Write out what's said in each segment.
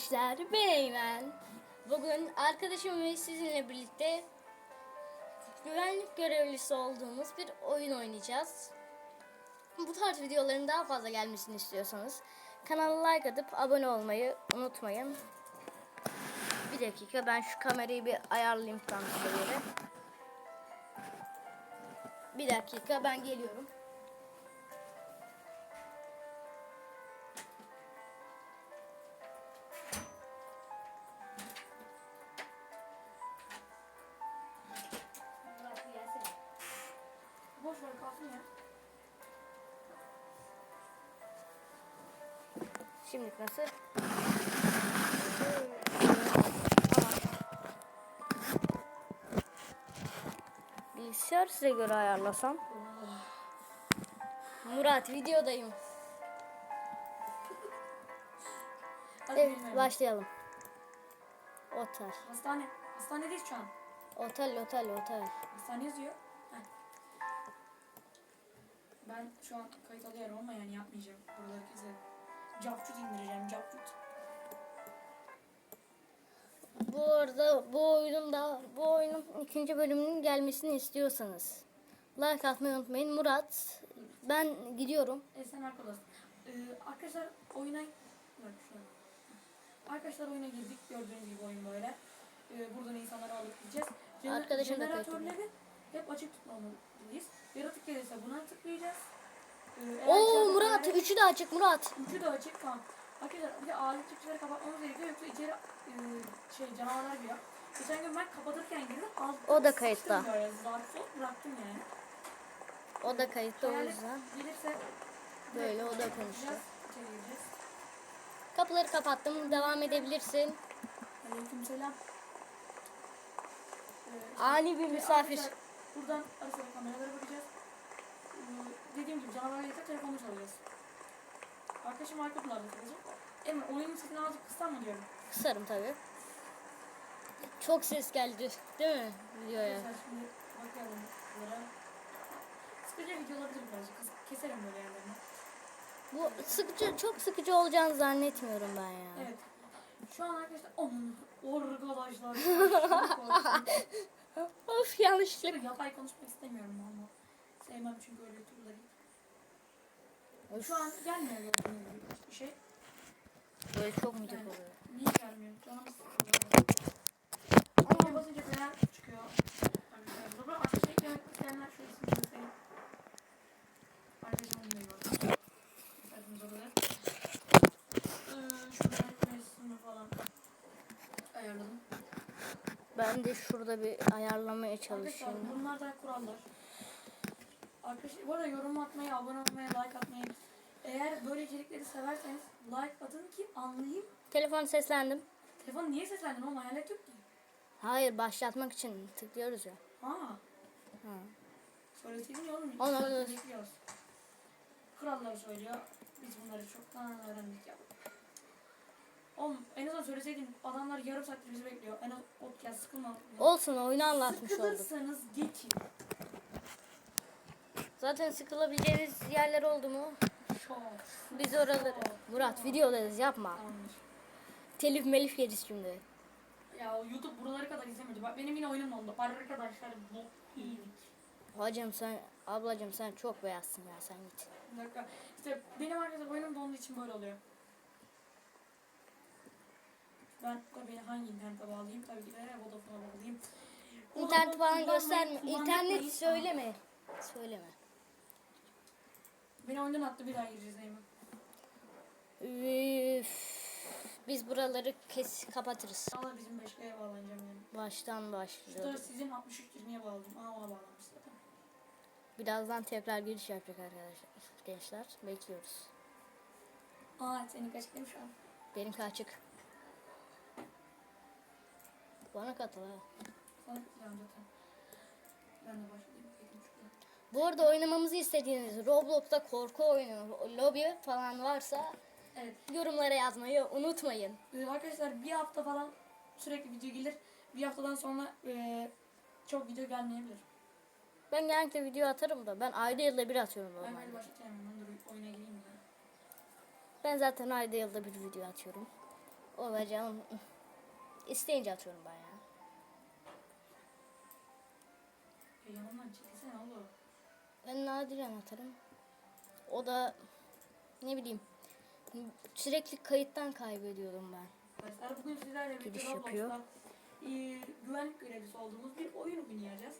Arkadaşlar ben Eymen. Bugün arkadaşım ve sizinle birlikte güvenlik görevlisi olduğumuz bir oyun oynayacağız. Bu tarz videoların daha fazla gelmesini istiyorsanız kanala like atıp abone olmayı unutmayın. Bir dakika ben şu kamerayı bir ayarlayayım tam şöyle. Bir dakika ben geliyorum. Nasıl? Bilgisayar size göre ayarlasam. Murat videodayım. Evet başlayalım. Otel. Hastane. Hastanedeyiz şu an. Otel otel otel. Hastane yazıyor. Heh. Ben şu an kayıt alıyorum ama yani yapmayacağım. Buraları keserim. Capcut indireceğim. Capcut. Bu arada bu oyunun da bu oyunun ikinci bölümünün gelmesini istiyorsanız like atmayı unutmayın. Murat ben gidiyorum. E sen arkadasın. Ee, arkadaşlar oyuna... Arkadaşlar oyuna girdik. Gördüğünüz gibi oyun böyle. Ee, buradan insanları alıp gideceğiz. Jener- Arkadaşım da Jeneratörleri hep açık tutmamalıyız. Yaratık gelirse buna tıklayacağız. Ee, Oo Murat üçü de açık Murat. Ucu da açık tamam. Arkadaşlar bir de alet çıkışları kapatmamız gerekiyor yoksa içeri e, şey canavarlar giriyor. Geçen gün ben kapatırken girdim. Altına O da kayıtta. Böyle zarfı bıraktım yani. O da kayıtta o Hayalet yüzden. gelirse Böyle, o da konuştu. gireceğiz, İçeri gireceğiz. Kapıları kapattım. Devam edebilirsin. Aleykümselam. Ee, işte- Ani bir misafir. Buradan ara sıra kameralara bakacağız. Dediğim gibi canavar gelirse telefonu çalacağız. Arkadaşım arka planda kalacak. Emre oyunun sesini azıcık kıssam mı diyorum. Kısarım tabi. Çok ses geldi değil mi videoya? Arkadaşlar şimdi bakalım bunlara. Sıkıcı video olabilir birazcık. Kes- Keserim böyle yerlerini. Bu sıkıcı çok sıkıcı olacağını zannetmiyorum ben ya. Evet. Şu an arkadaşlar onun arkadaşlar. Of yanlışlıkla. Dur, Yapay konuşmak istemiyorum ama. Sevmem çünkü öyle turları. Of, Şu an gelmiyor gibi hiçbir şey. böyle çok mu Yani, oluyor? niye gelmiyor? Canım sıkılıyor. Ama basınca fener çıkıyor. Arkadaşlar burada ateş eklemek isteyenler. Arkadaşım onu da orada. Ee, falan ayarladım. Ben de şurada bir ayarlamaya Arkadaşlar çalışıyorum. bunlar da kurallar. Arkadaşlar bu arada yorum atmayı, abone olmayı, like atmayı. Eğer böyle içerikleri severseniz like atın ki anlayayım. Telefon seslendim. Telefon niye seslendin oğlum hayalet yok ki. Hayır başlatmak için tıklıyoruz ya. Ha. Ha. Söyleseydin ya oğlum. Onu- bekliyoruz. Kuralları söylüyor. Biz bunları çoktan öğrendik ya. Oğlum en azından söyleseydin adamlar yarım saattir bizi bekliyor. En az podcast sıkılma. Olsun oyunu anlatmış olduk. Sıkılırsanız geçin. Zaten sıkılabileceğiniz yerler oldu mu? Biz oraları... Murat videodayız yapma. Telif melif yeriz şimdi. Ya YouTube buraları kadar izlemedi. Bak benim yine oyunum oldu. Arkadaşlar bu iyilik. Hacım sen, ablacım sen çok beyazsın ya sen git. Bir dakika. İşte benim arkadaşlar oyunum donduğu için böyle oluyor. Ben tabii hangi internete bağlayayım? Tabii ki de Vodafone'a bağlayayım. İnternet falan gösterme. İnternet söyleme. Söyleme. Beni oyundan attı bir daha gireceğiz Eymen. Üf, biz buraları kes kapatırız. Allah bizim 5G'ye bağlanacağım yani. Baştan Şurada başlıyoruz. sizin 6320'ye bağladım. Aa ona bağlanmış zaten. Birazdan tekrar giriş yapacak arkadaşlar. Gençler bekliyoruz. Aa senin kaç şu an? Benimki açık. Bana katıl ha. Sana katılıyorum zaten. Ben de başlayayım. Bu arada oynamamızı istediğiniz Roblox'ta korku oyunu, lobi falan varsa Evet. yorumlara yazmayı unutmayın. Ee, arkadaşlar bir hafta falan sürekli video gelir. Bir haftadan sonra eee, çok video gelmeyebilir. Ben genellikle video atarım da ben ayda yılda bir atıyorum Ben böyle normalde. başlatayım hemen. Dur oyuna gireyim ya. Ben zaten ayda yılda bir video atıyorum. O be canım. İsteyince atıyorum ben ya. Ya yanımdan çekilsene oğlum. Ben nadiren atarım. O da ne bileyim sürekli kayıttan kaybediyorum ben. Arkadaşlar bugün sizlerle birlikte Roblox'ta e, güvenlik görevlisi olduğumuz bir oyun oynayacağız.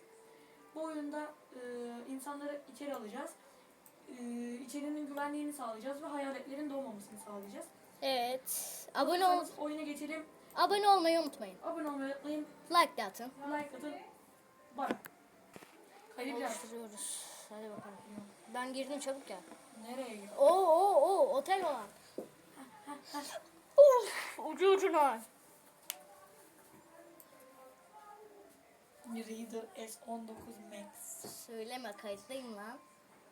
Bu oyunda e, insanları içeri alacağız. E, içerinin güvenliğini sağlayacağız ve hayaletlerin doğmamasını sağlayacağız. Evet. Abone ol. Oyuna geçelim. Abone olmayı unutmayın. Abone olmayı unutmayın. Like de atın. Like atın. Bana. Kaydedeceğiz. Oluşturuyoruz. Hadi bakalım. Ben girdim çabuk gel. Nereye gidiyor? Oo oo oo otel var. Uf, ucu ucuna. Reader S19 Max. Söyleme kayıttayım lan.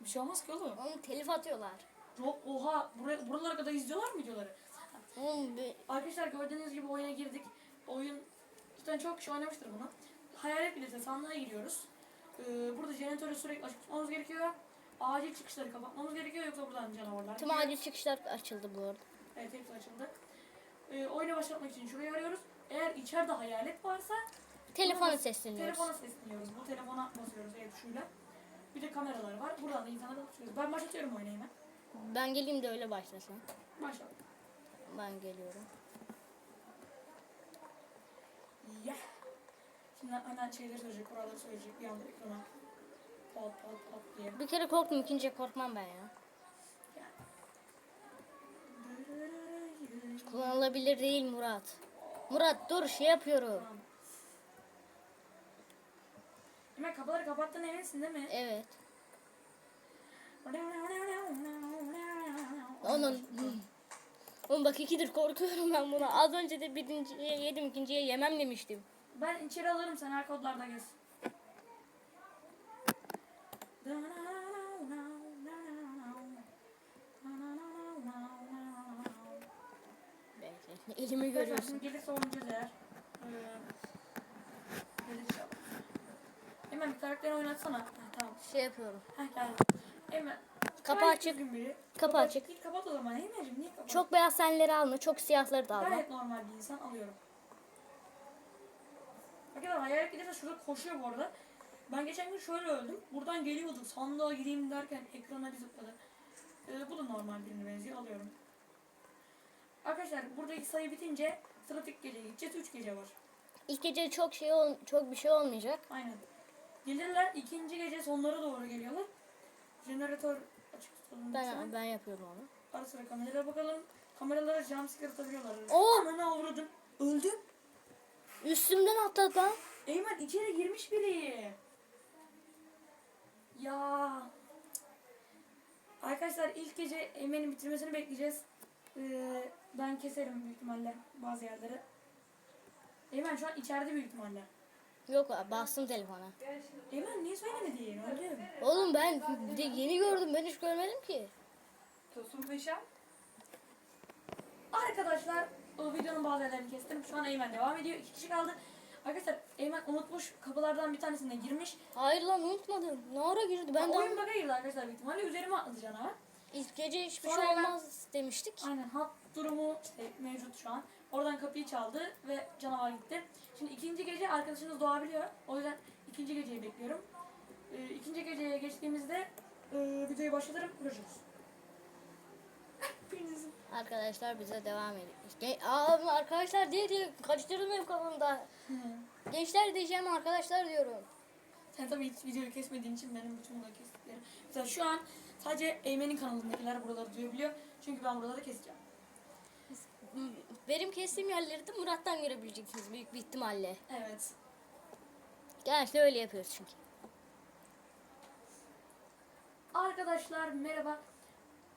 Bir şey olmaz ki oğlum. Oğlum telif atıyorlar. Ro- Oha buraya, buralara kadar izliyorlar mı videoları? Oğlum bir... Arkadaşlar gördüğünüz gibi oyuna girdik. Oyun zaten çok kişi oynamıştır bunu. Hayalet bileti sandığa giriyoruz. Ee, burada jeneratörü sürekli açık tutmamız gerekiyor. Acil çıkışları kapatmamız gerekiyor yoksa buradan canavarlar. Tüm acil çıkışlar açıldı bu arada. Evet hepsi açıldı. Ee, oyuna başlatmak için şurayı arıyoruz. Eğer içeride hayalet varsa Telefona- sesleniyoruz. telefona sesleniyoruz. Bu telefona basıyoruz el tuşuyla. Bir de kameralar var. Buradan da insanlara bakıyoruz. Ben başlatıyorum oyunu hemen. Ben geleyim de öyle başlasın. Başla. Ben geliyorum. Yeah. Şimdi hemen şeyleri söyleyecek, kuralları söyleyecek bir anda ekrana. Pat pat pat diye. Bir kere korktum ikinciye korkmam ben ya. Kullanılabilir değil Murat. Murat dur şey yapıyorum. Tamam. Hemen kapıları kapattın eminsin değil mi? Evet. Onun... Oğlum bak ikidir korkuyorum ben buna. Az önce de birinciye yedim ikinciye yemem demiştim. Ben içeri alırım sen her kodlarda gez. Bekle. Elimi görüyorsun. gelirse oynayacağız eğer. Ee. Hemen bir karakteri oynatsana. Ha, tamam. Şey yapıyorum. Heh geldi. Hemen. Kapı Gayet açık. Kapı açık. Git kapat o zaman. Eymen'cim niye kapat? Çok beyaz senleri alma, çok siyahları da alma. Gayet normal bir insan alıyorum. Arkadaşlar hayalet gelirse şurada koşuyor bu arada. Ben geçen gün şöyle öldüm. Buradan geliyordum. Sandığa gireyim derken ekrana bir zıpladı. Ee, bu da normal birine benziyor. Alıyorum. Arkadaşlar buradaki sayı bitince sıradaki geceye gideceğiz. 3 gece var. İlk gece çok şey ol, çok bir şey olmayacak. Aynen. Gelirler ikinci gece sonlara doğru geliyorlar. Jeneratör açık tutalım. lütfen. Ben ben yapıyorum onu. Ara sıra kameralara bakalım. Kameralara jumpscare atabiliyorlar. Oo! Ananı avradım. Öldüm. Üstümden atladı. Eymen içeri girmiş biri. Ya. Arkadaşlar ilk gece Eymen'in bitirmesini bekleyeceğiz. Ee, ben keserim büyük ihtimalle bazı yerleri. Eymen şu an içeride büyük ihtimalle. Yok bastım telefona. Eymen niye söylemedin? Öldüm. Oğlum ben de yeni gördüm. Ben hiç görmedim ki. Tosun Paşa. Arkadaşlar o videonun bazı yerlerini kestim. Şu an Eymen devam ediyor. İki kişi kaldı. Arkadaşlar Eymen unutmuş kapılardan bir tanesine girmiş. Hayır lan unutmadım. Ne ara girdi? Ben oyun de bug'a girdi arkadaşlar büyük ihtimalle. Üzerime atladı canavar. ilk gece hiçbir Sonra şey ben- olmaz demiştik. Aynen hat durumu işte mevcut şu an. Oradan kapıyı çaldı ve canavar gitti. Şimdi ikinci gece arkadaşınız doğabiliyor. O yüzden ikinci geceyi bekliyorum. Ee, ikinci geceye geçtiğimizde e, videoyu başlatırım. Görüşürüz. Birinizin. Arkadaşlar bize devam. Ge- Aa, arkadaşlar diye diye kaçtırdım benim kafamda. Gençler diyeceğim arkadaşlar diyorum. Sen tabii hiç videoyu kesmediğin için benim bütün bunları kestiklerim. Mesela şu an sadece Eymen'in kanalındakiler buraları duyabiliyor. Çünkü ben buraları keseceğim. Benim kestiğim yerleri de Murat'tan görebileceksiniz büyük bir ihtimalle. Evet. Genellikle öyle yapıyoruz çünkü. Arkadaşlar merhaba.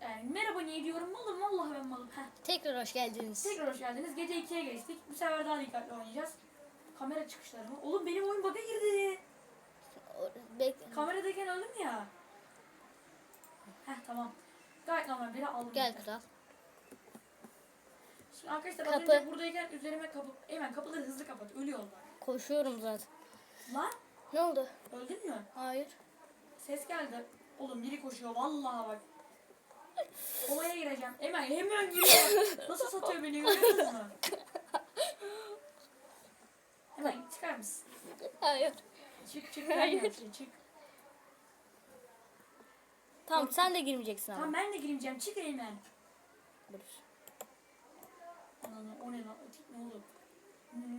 Yani merhaba niye diyorum malım vallahi ben malım. Heh. Tekrar hoş geldiniz. Tekrar hoş geldiniz. Gece 2'ye geçtik. Bu sefer daha dikkatli oynayacağız. Kamera çıkışları mı? Oğlum benim oyun bug'a girdi. Bekle. Kameradayken öldüm ya. Heh tamam. Gayet normal biri aldım. Gel kral. Şimdi arkadaşlar az Kapı. önce buradayken üzerime kapı... Hemen kapıları hızlı kapat. Ölüyorlar. Koşuyorum zaten. Lan Ne oldu? öldün mü? Hayır. Ses geldi. Oğlum biri koşuyor vallahi bak. Olaya gireceğim. Hemen hemen giriyor. Nasıl satıyor beni görüyor musun? Hemen çıkar mısın? Hayır. Çık çık gel çık, çık. Tamam sen de girmeyeceksin ama. Tamam ben de gireceğim. Çık hemen. Dur. Ananı o ne lan? Ne oğlum?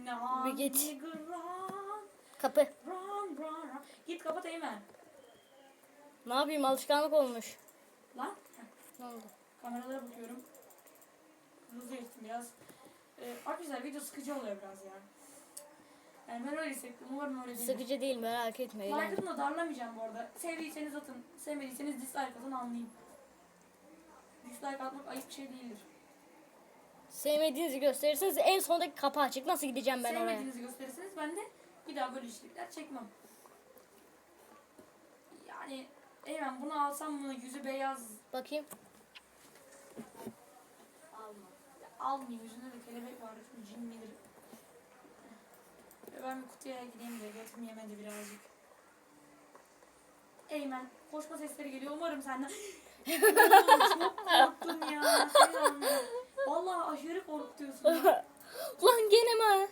Na, Bir git. Run, Kapı. run, run, run. Git kapat hemen. Ne yapayım alışkanlık olmuş. Lan. Heh. Ne oldu? Kameralara bakıyorum. Hızlı geçtim biraz. Ee, arkadaşlar video sıkıcı oluyor biraz ya. Yani ben öyle hissettim. Umarım öyle değil. Sıkıcı değil merak etme. Like eğlendim. atın da darlamayacağım bu arada. Sevdiyseniz atın. Sevmediyseniz dislike atın anlayayım. Dislike atmak ayıp bir şey değildir. Sevmediğinizi gösterirseniz en sondaki kapı açık. Nasıl gideceğim ben oraya? Sevmediğinizi gösterirseniz ben de bir daha böyle içerikler çekmem. Yani Eymen bunu alsam mı yüzü beyaz Bakayım. Alma. Ya, almayayım yüzünde de kelebek var cin midir. Ve ben bir kutuya gideyim de götüm yemedi birazcık. Eymen koşma sesleri geliyor umarım senden. Çok korktum ya. Vallahi aşırı korkutuyorsun. Ulan gene mi?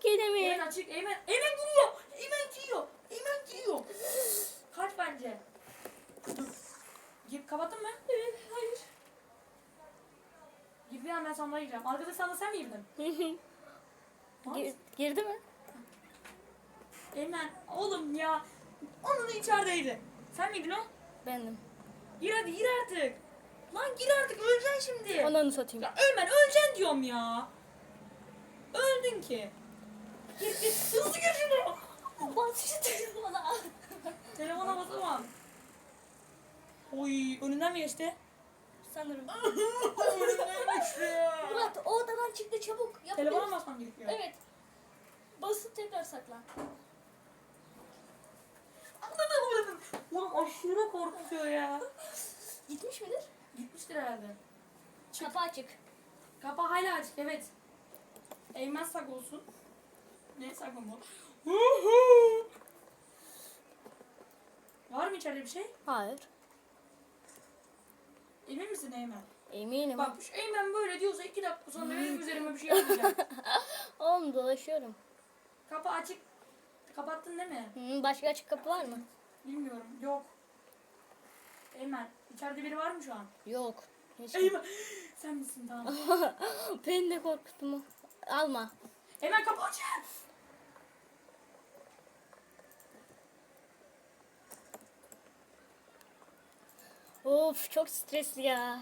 Gene mi? Eymen açık. Eymen. Eymen giriyor. Eymen giriyor. Eymen giriyor. Kaç bence. Gir, kapattın mı? Evet. Hayır. Hemen sandığa gireceğim. Arkada sandığa sen mi girdin? Gir- girdi mi? Eymen. Oğlum ya. Onun içerideydi. Sen miydin o? Bendim. Gir hadi gir artık. Lan gir artık öleceksin şimdi. Ananı satayım. Ya ölmen öleceksin diyorum ya. Öldün ki. Gir gir. Hızlı gir şunu. Bas şu telefona. Telefona basamam. Oy önünden mi geçti? Sanırım. Murat o odadan çıktı çabuk. Yap Telefona basmam gerekiyor? Evet. Basıp tekrar saklan. Anladım anladım. Oğlum aşırı korkutuyor ya. Gitmiş midir? Gitmiştir herhalde. Kapı açık. Kapı hala açık evet. Eğmen sak olsun. Ne sakın bu? Var mı içeride bir şey? Hayır. Emin misin Eymen? Eminim. Bak şu Eymen böyle diyorsa iki dakika sonra benim üzerime bir şey yapacak. Oğlum dolaşıyorum. Kapı açık. Kapattın değil mi? Hı, başka açık kapı var mı? Bilmiyorum. Yok. Eymen içeride biri var mı şu an? Yok. Hiç Eymen sen misin tamam. Beni de korkuttun mu? Alma. Eymen kapı açık. Of çok stresli ya.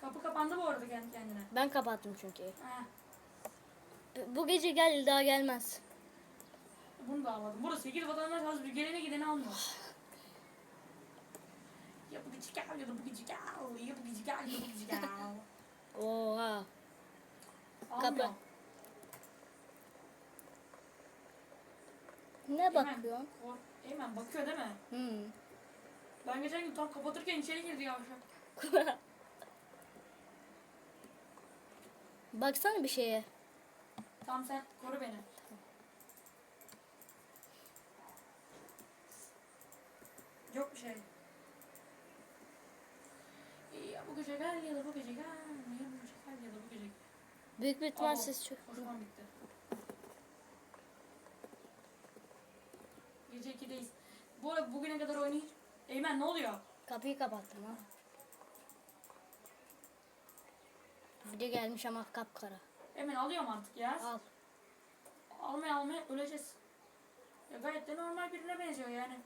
Kapı kapandı bu arada kendi kendine. Ben kapattım çünkü. Ha, Bu gece gel daha gelmez. bunu da almadım. Burada 8 vatandaş az bir gelene gideni almıyor. Ya bu gıcık gel ya da bu gıcık gel. Ya bu gıcık gel ya bu gıcık gel. Oha. Almıyor. Kapı. Ne bakıyorsun? Eymen bakıyor değil mi? Hmm. Ben geçen gün tam kapatırken içeri girdi yavşak. Baksana bir şeye. Tamam sen koru beni. Yok bir şey. Ya bu gece gel ya da bu gece gel. Ya bu gece gel ya da bu gece gel. Büyük bir ihtimal ses çok. Koşmam bitti. Gece 2'deyiz. Bu arada bugüne kadar oyunu hiç... Eymen ne oluyor? Kapıyı kapattım ha. De gelmiş ama kapkara. Eymen alıyorum artık ya. Al. Almaya almaya öleceğiz. Ya gayet de normal birine benziyor yani.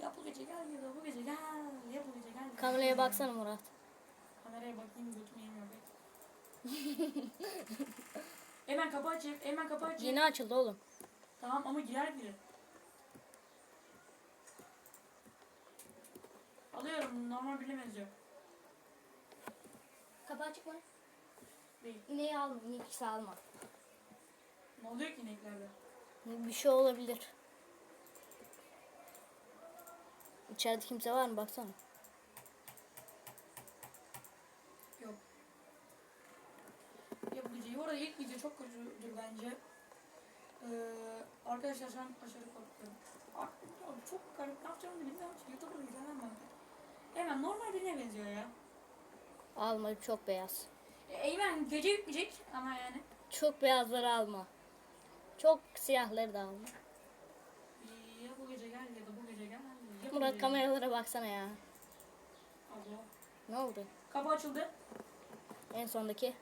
Ya bu gece gel ya bu gece gel. Ya bu gece gel. ya Kameraya baksana Murat. Kameraya bakayım yemiyor be. Hemen kapı açayım. Hemen kapı açayım. Yeni açıldı oğlum. Tamam ama girer biri. Alıyorum normal birine benziyor. Kapı açık mı? Değil. İneği alma. İneği alma. Ne oluyor ki ineklerde? Bir şey olabilir. İçeride kimse var mı baksana. Yok. Ya bu gece, bu arada ilk video çok kötüdür bence. Ee, arkadaşlar şu an aşırı korkuyorum. Abi çok garip. Ne yapacağımı bilmiyorum ki. YouTuber'ı izlemem ben. Hemen normal birine benziyor ya. Alma çok beyaz. E, Eymen gece yükleyecek ama yani. Çok beyazları alma. Çok siyahları da alma. Ya bu gece gel ya da bu gece gel. Ya bu Murat gece kameralara baksana ya. Allah. Ne oldu? Kapı açıldı. En sondaki.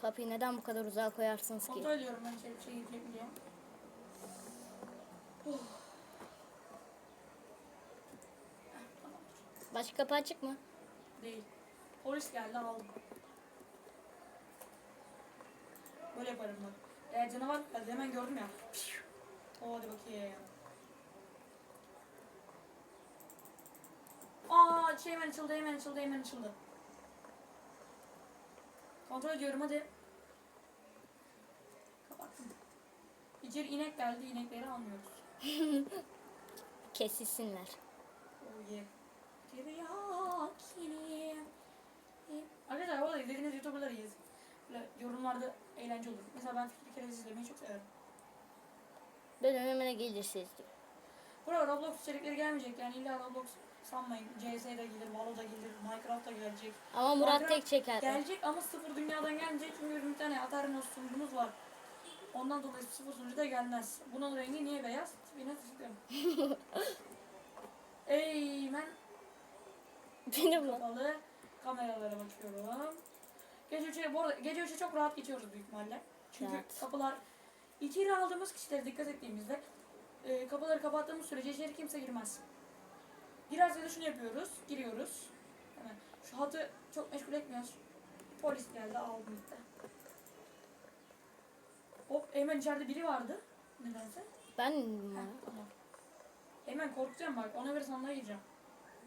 Kapıyı neden bu kadar uzağa koyarsınız ki? Kontrol ediyorum ben içeri bir şey tamamdır. Başka kapı açık mı? Değil. Polis geldi aldım. Böyle yaparım bak. Eğer canavar geldi hemen gördüm ya. O hadi bakayım. Aa şey hemen açıldı hemen açıldı hemen açıldı. Kontrol ediyorum hadi. Kapattım. İçeri inek geldi inekleri almıyoruz. Kesilsinler. Tiryakini. Arkadaşlar bu arada izlediğiniz YouTuber'ları iz. Böyle yorumlarda eğlence olur. Mesela ben Fikri Kereviz izlemeyi çok severim. Ben önüme ne gelirse izliyorum. Buraya Roblox içerikleri gelmeyecek yani illa Roblox sanmayın. CS de gelir, Valo da gelir, Minecraft da gelecek. Ama Murat Minecraft tek çeker. Gelecek ama sıfır dünyadan gelecek çünkü bir tane Aternos sunucumuz var. Ondan dolayı sıfır sunucu da gelmez. Bunun rengi niye beyaz? Tipine sıkıyorum. Eymen Benim lan. kapalı kameralara bakıyorum. Gece üçe, bu arada gece üçe çok rahat geçiyoruz büyük ihtimalle. Çünkü Evet. kapılar içeri aldığımız kişilere dikkat ettiğimizde e, kapıları kapattığımız sürece içeri kimse girmez. Girerse de şunu yapıyoruz. Giriyoruz. Hemen şu hatı çok meşgul etmiyoruz. Polis geldi aldı gitti. Hop hemen içeride biri vardı. Nedense. Ben Heh, mi? tamam. Hemen korkacağım bak. Ona göre sandığa gireceğim.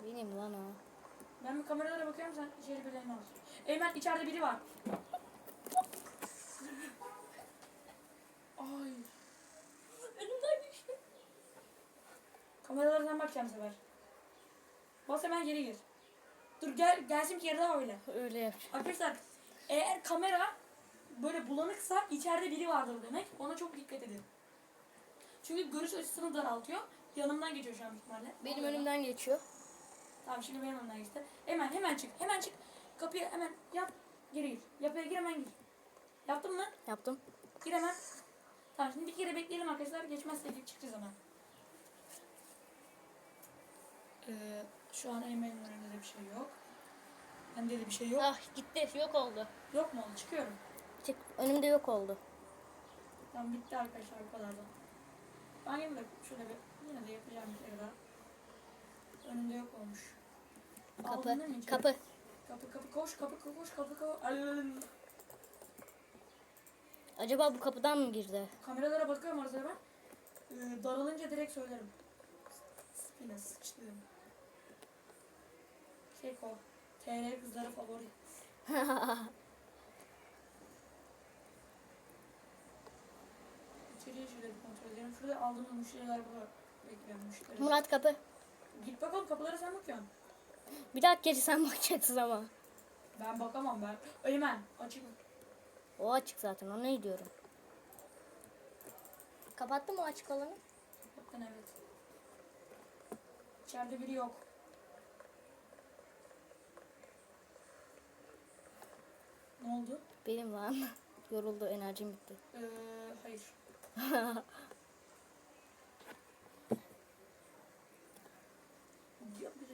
Benim lan o. Ben bir kameralara bakıyorum sen içeri birilerini al. Eymen içeride biri var. Ay. Önümden düştü. Kameralardan bakacağım bu sefer. Bas hemen geri gir. Dur gel gelsin bir kere daha öyle. Öyle yapacağım. Arkadaşlar eğer kamera böyle bulanıksa içeride biri vardır demek. Ona çok dikkat edin. Çünkü görüş açısını daraltıyor. Yanımdan geçiyor şu an büyük ihtimalle. Benim Oluyor. önümden geçiyor. Tamam şimdi benim önümden geçti. Hemen hemen çık. Hemen çık. Kapıya hemen yap. Geri gir. Yapıya gir hemen gir. Yaptın mı? Yaptım. Gir hemen. Tamam şimdi bir kere bekleyelim arkadaşlar. Geçmezse çıkacağız hemen. Ee, şu an Eymen'in önünde de bir şey yok. Bende de bir şey yok. Ah gitti. Yok oldu. Yok mu? Çıkıyorum. Çık. Önümde yok oldu. Tamam bitti arkadaşlar bu kadar da. Ben yine de şöyle bir yine de yapacağım bir kere daha. Önünde yok olmuş. Kapı. Aldın değil mi içeri? Kapı. Kapı kapı koş kapı koş koş kapı koş. Alın. Acaba bu kapıdan mı girdi? Kameralara bakıyorum arada ben. Ee, daralınca direkt söylerim. Yine sıçtım. Keko. TR kızları favori. İçeriye şöyle bir kontrol edelim. Şurada aldığımız müşteriler burada bekliyor müşteri. Murat kapı. Git bakalım kapılara sen bakıyorsun. Bir dakika gece sen bakacaksın ama. Ben bakamam ben. Eymen açık. O açık zaten. Ona ne diyorum? Kapattın mı açık olanı? Bakın evet. İçeride biri yok. Ne oldu? Benim lan. Yoruldu. Enerjim bitti. Ee, hayır.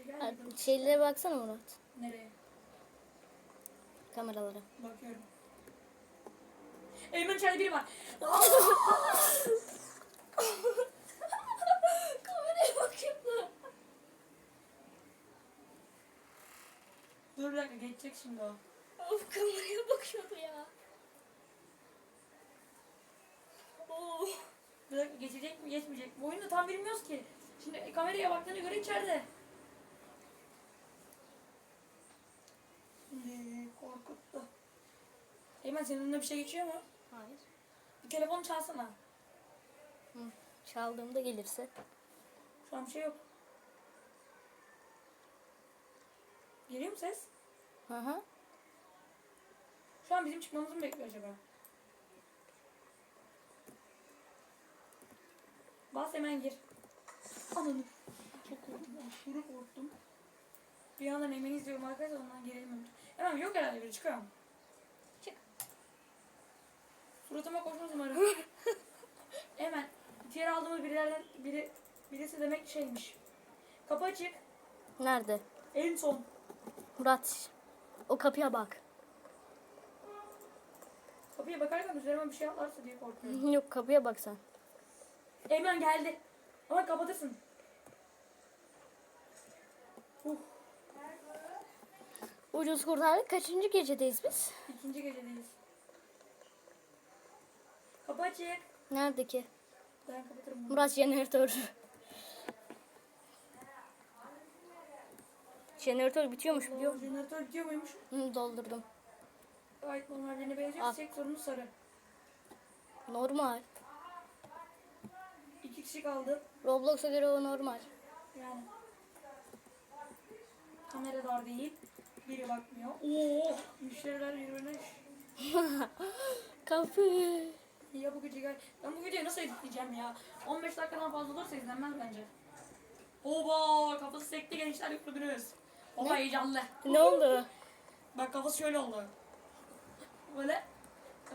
Gelmedi. Şeylere baksana Murat. Nereye? Kameralara. Bakıyorum. Eymen içeride biri var. Kameraya bakıyorum. Dur bir dakika geçecek şimdi o. Of kameraya bakıyordu ya. Oo. Dakika geçecek mi geçmeyecek mi? Oyunu tam bilmiyoruz ki. Şimdi kameraya baktığına göre içeride. Şimdi korkuttu. Eymen senin önüne bir şey geçiyor mu? Hayır. Bir telefon çalsana. Hı. Çaldığımda gelirse. Şu an bir şey yok. Geliyor mu ses? Hı hı. Şu an bizim çıkmamızı mı bekliyor acaba? Bas hemen gir. Ananı. Çok korktum. Aşırı korktum. Bir yandan Emin'i izliyorum arkadaşlar ondan gerilmiyorum. Hemen yok herhalde biri çıkıyorum. Çık. Suratıma koşmaz umarım. Hemen içeri aldığımız birilerden biri birisi demek şeymiş. Kapı açık. Nerede? En son. Murat. O kapıya bak. Kapıya bakarken üzerime bir şey atlarsa diye korkuyorum. Yok kapıya bak sen. Eymen geldi. Ama kapatırsın. Uh, Ucuz kurtardık. Kaçıncı gecedeyiz biz? ikinci gecedeyiz. Kapı açık. Nerede ki? Ben kapatırım bunu. Murat jeneratör. Jeneratör bitiyormuş biliyor musun? Jeneratör bitiyor muymuş? Hı, doldurdum. Gayet normal birine benziyor. Al. Tek sorunu sarı. Normal. İki kişi kaldı. Roblox'a göre o normal. Yani. Kamera dar değil. Biri bakmıyor. Oo, müşteriler birbirine Kapı. ya bu gece gel. Ben bu videoyu nasıl editleyeceğim ya? 15 dakikadan fazla olursa izlenmez bence. Oba kafası sekti gençler yüklediniz. Oba Ne? heyecanlı. Ne oldu? Bak kafası şöyle oldu. Böyle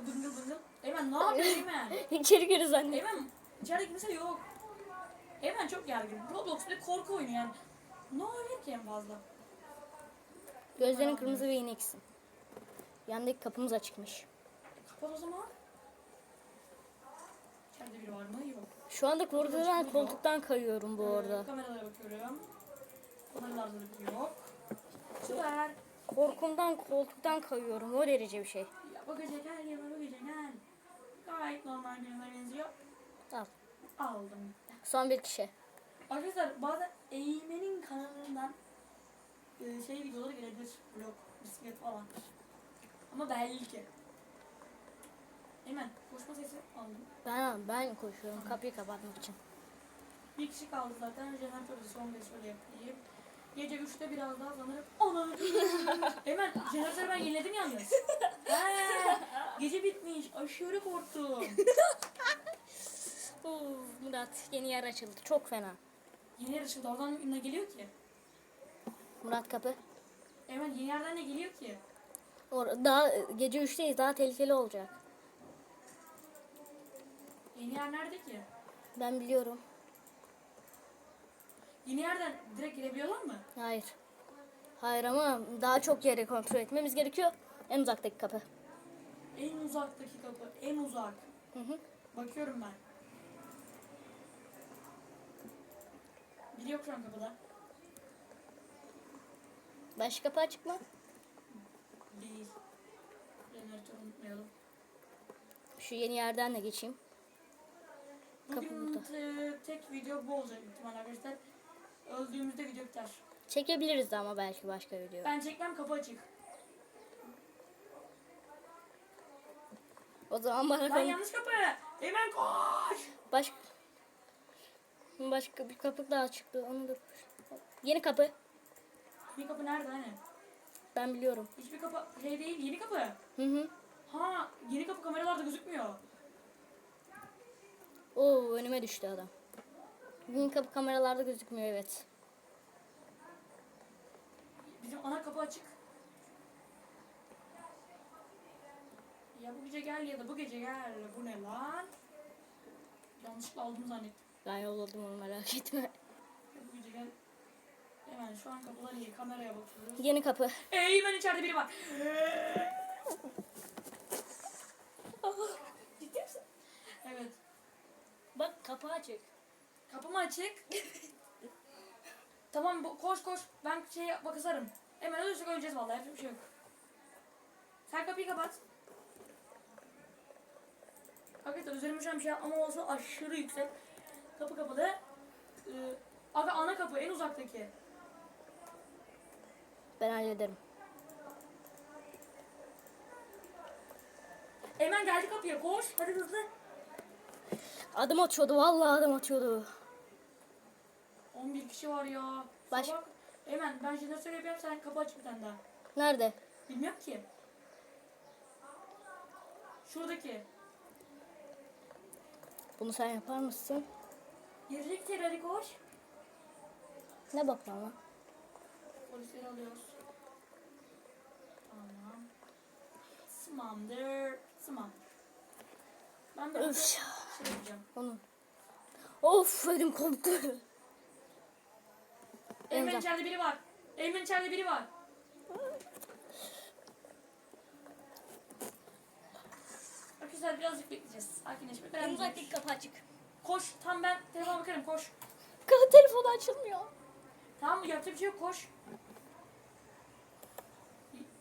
dıngıl dıngıl. Eymen ne yapıyorsun Eymen? İçeri gir zannet. Eymen içeride kimse yok. Eymen çok gergin. Roblox bir korku oyunu yani. Ne oluyor ki en fazla? Gözlerin kırmızı ve ineksin. Yandaki kapımız açıkmış. Kapat o zaman. İçeride biri var mı? Yok. Şu anda korkudan koltuktan kayıyorum bu arada. kameralara bakıyorum. Kameralarda da biri yok. Süper. Korkumdan koltuktan kayıyorum. O derece bir şey. Ya bu gece gel ya bu gece gel. Gayet normal birine benziyor. Al. Aldım. Son bir kişi. Arkadaşlar bazen Eymen'in kanalından e, şey videoları gelebilir. Vlog, bisiklet falan. Ama belki. Eymen koşma sesi aldım. Ben ben koşuyorum kapıyı kapatmak için. Bir kişi kaldı zaten. Jeneratörü son bir şöyle yapayım. Gece 3'te biraz daha sanırım. Ana! Hemen jeneratörü ben yeniledim yalnız. He, gece bitmiş. Aşırı korktum. Uf, Murat yeni yer açıldı. Çok fena. Yeni yer açıldı. Oradan ne geliyor ki? Murat kapı. Hemen yeni yerden ne geliyor ki? Or daha gece 3'teyiz. Daha tehlikeli olacak. Yeni yer nerede ki? Ben biliyorum. Yeni yerden direkt girebiliyorlar mı? Hayır. Hayır ama daha çok yeri kontrol etmemiz gerekiyor. En uzaktaki kapı. En uzaktaki kapı. En uzak. Hı hı. Bakıyorum ben. Biri yok şu an kapıda. Başka kapı açık mı? Değil. Jeneratörü unutmayalım. Şu yeni yerden de geçeyim. Kapı Bugün burada. te- tek video bu olacak ihtimalle arkadaşlar. Öldüğümüzde video biter. Çekebiliriz de ama belki başka video. Ben çekmem kapı açık. O zaman Lan bakalım. yanlış kapı. Hemen koş. Başka başka bir kapı daha çıktı. Onu da Yeni kapı. Yeni kapı nerede hani? Ben biliyorum. Hiçbir kapı şey değil yeni kapı. Hı hı. Ha yeni kapı kameralarda gözükmüyor. Oo önüme düştü adam. Yeni kapı kameralarda gözükmüyor evet. Bizim ana kapı açık. Ya bu gece gel ya da bu gece gel. Bu ne lan? Yanlışlıkla aldım zannettim. Ben yolladım onu merak etme. Ya bu gece gel. Hemen şu an kapılar iyi. Kameraya bakıyoruz. Yeni kapı. Eymen içeride biri var. Ciddi misin? Evet. Bak kapı açık. Kapım açık. tamam bu, koş koş. Ben şey bakasarım. Hemen ölürsek öleceğiz vallahi. Yapacak bir şey yok. Sen kapıyı kapat. Arkadaşlar üzerime şu an bir şey ama olsa aşırı yüksek. Kapı kapalı. Ee, aga ana kapı en uzaktaki. Ben hallederim. Hemen geldi kapıya koş. Hadi hızlı. Adım atıyordu vallahi adım atıyordu. 11 kişi var ya. Baş- Sabah. Hemen ben jeneratör yapıyorum sen kapı aç bir tane daha. Nerede? Bilmiyorum ki. Şuradaki. Bunu sen yapar mısın? Gelecek seri hadi koş. Ne bakıyorsun lan? Polisleri alıyoruz. Tamam. Tamamdır. Tamam. Ben de Öf. şey yapacağım. Onun. Of elim koptu. Eymen içeride biri var. Eymen içeride biri var. Arkadaşlar birazcık bekleyeceğiz. Sakinleşmek önemli. En uzak kapı açık. Koş. Tam ben telefona bakarım. Koş. Kapı telefonu açılmıyor. Tamam mı? Yapacak bir şey yok. Koş.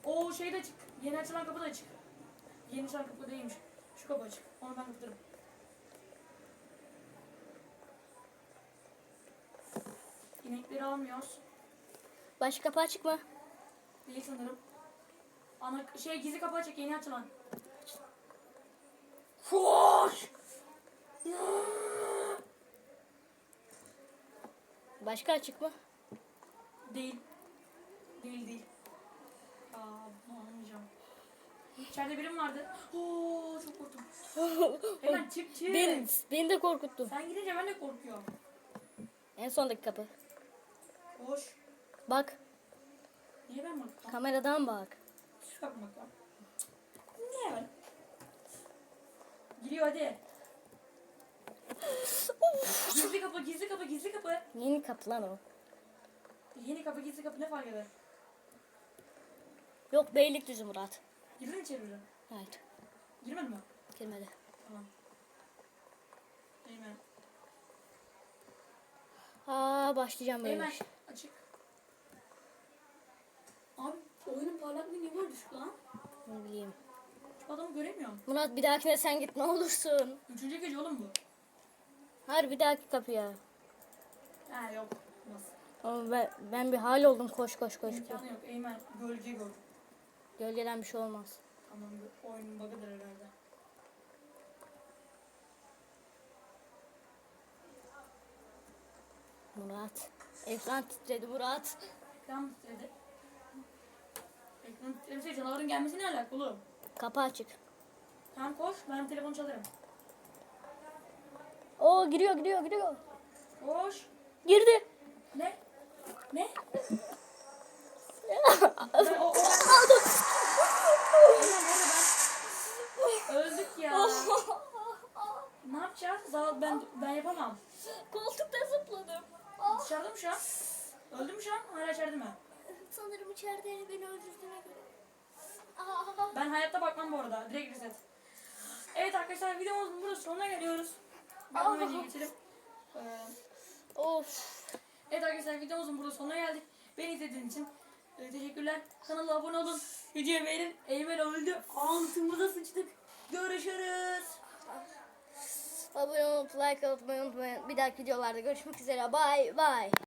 O şey de açık. Yeni açılan kapı da açık. Yeni açılan kapı değilmiş. Şu kapı açık. Onu ben kapatırım. İnekleri almıyoruz. Başka kapı açık mı? Değil sanırım. Ana şey gizli kapı açık. Yeni açılan. Koş. Başka açık mı? Değil. Değil değil. Aa, bunu. İçeride birim vardı. Oo, çok korktum. Hemen çık çık. Beni, beni de korkuttu. Sen gidince ben de korkuyorum. En sondaki kapı. Koş. Bak Niye ben bakıyorum? kameradan bak. Şu kapı bakalım. Niye ben? Giriyor hadi. gizli kapı, gizli kapı, gizli kapı. Yeni kapı lan o. Yeni kapı, gizli kapı ne fark eder? Yok Beylikdüzü Murat. Girdin mi içeri biri? Evet. Girmedin mi? Girmedi. Tamam. Eymen. Aa başlayacağım böyle. Eymen açık. Abi oyunun parlaklığı niye böyle düşük lan? Ne bileyim. Şu adamı göremiyorum. Murat bir dahakine sen git ne olursun. Üçüncü gece oğlum bu. Hayır bir dahaki kapıya. Ha yok. Nasıl? Ama ben, ben bir hal oldum koş koş koş. koş. İmkanı yok. Eymen gölge gör. Gölgeden bir şey olmaz. Tamam bu oyunun bug'ıdır herhalde. Murat. Ekran titredi Murat. Ekran titredi? Ekran titremesi canavarın gelmesi ne alakalı? Kapı açık. Tamam koş ben telefonu çalarım. Oo giriyor giriyor giriyor. Koş. Girdi. Ne? Ne? ben, o, o... Eymen bu arada ben... Öldük ya. ne yapacağız? Daha ben, ben yapamam. Koltukta zıpladım. Dışarıda mı şu an? Öldü mü şu an? Hala içeride mi? Sanırım içeride beni öldürdüğüne göre. Ben hayatta bakmam bu arada. Direkt reset. Evet arkadaşlar videomuzun burada sonuna geliyoruz. Ben önce geçelim. Ee, Of. evet arkadaşlar videomuzun burada sonuna geldik. Beni izlediğiniz için e, teşekkürler. Kanala abone olun. Videoyu beğenin. Eymen öldü. Altımıza sıçtık. Görüşürüz. Abone olup like atmayı unutmayın. Bir dahaki videolarda görüşmek üzere. Bye bye.